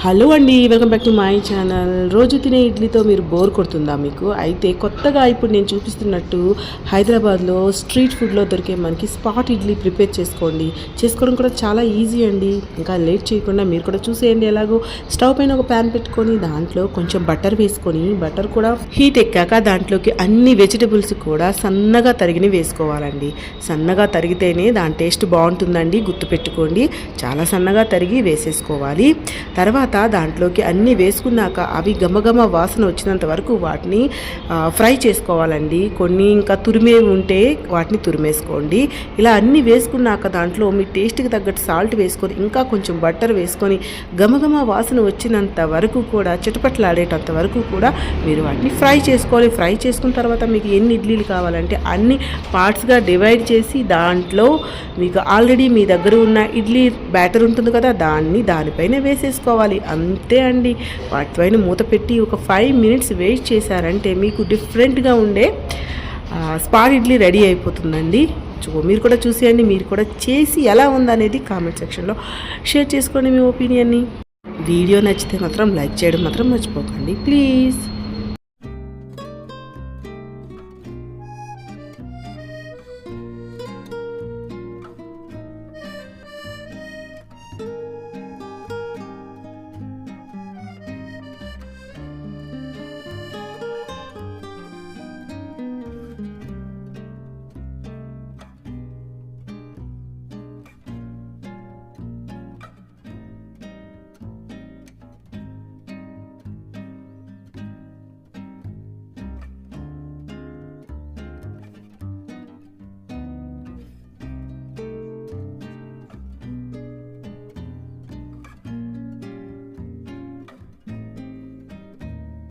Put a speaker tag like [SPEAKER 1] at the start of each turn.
[SPEAKER 1] Hello అండి welcome back to my channel. రోజు తినే ఇడ్లీతో మీరు బోర్ కొడుతుందా మీకు? అయితే కొత్తగా ఇప్పుడు నేను చూపిస్తున్నట్టు హైదరాబాద్లో స్ట్రీట్ ఫుడ్లో దొరికే మనకి స్పాట్ ఇడ్లీ ప్రిపేర్ చేసుకోండి. చేసుకోవడం కూడా చాలా ఈజీ అండి. ఇంకా లేట్ చేయకుండా మీరు కూడా చూసేయండి ఎలాగో. స్టవ్ పైన ఒక ప్యాన్ పెట్టుకొని దాంట్లో కొంచెం బటర్ వేసుకొని బటర్ కూడా హీట్ ఎక్కాక దాంట్లోకి అన్ని వెజిటబుల్స్ కూడా సన్నగా తరిగిని వేసుకోవాలండి. సన్నగా తరిగితేనే దాని టేస్ట్ బాగుంటుందండి గుర్తుపెట్టుకోండి. చాలా సన్నగా తరిగి వేసేసుకోవాలి. తర్వాత దాంట్లోకి అన్నీ వేసుకున్నాక అవి గమగమ వాసన వచ్చినంత వరకు వాటిని ఫ్రై చేసుకోవాలండి. కొన్ని ఇంకా తురిమేవి ఉంటే వాటిని తురిమేసుకోండి. ఇలా అన్నీ వేసుకున్నాక దాంట్లో మీ టేస్ట్కి తగ్గట్టు సాల్ట్ వేసుకొని ఇంకా కొంచెం బట్టర్ వేసుకొని గమగమ వాసన వచ్చినంత వరకు కూడా చిటపట్లాడేటంత వరకు కూడా మీరు వాటిని ఫ్రై చేసుకోవాలి. ఫ్రై చేసుకున్న తర్వాత మీకు ఎన్ని ఇడ్లీలు కావాలంటే అన్ని పార్ట్స్గా డివైడ్ చేసి దాంట్లో మీకు ఆల్రెడీ మీ దగ్గర ఉన్న ఇడ్లీ బ్యాటర్ ఉంటుంది కదా దాన్ని దానిపైన వేసేసుకోవాలి. అంతే అండి. వాటిపైన మూత పెట్టి ఒక ఫైవ్ మినిట్స్ వెయిట్ చేశారంటే మీకు డిఫరెంట్గా ఉండే స్పాట్ ఇడ్లీ రెడీ అయిపోతుందండి. చూ మీరు కూడా చూసేయండి. మీరు కూడా చేసి ఎలా ఉందనేది కామెంట్ సెక్షన్లో షేర్ చేసుకోండి మీ ఒపీనియన్ని వీడియో నచ్చితే మాత్రం లైక్ చేయడం మాత్రం మర్చిపోకండి. ప్లీజ్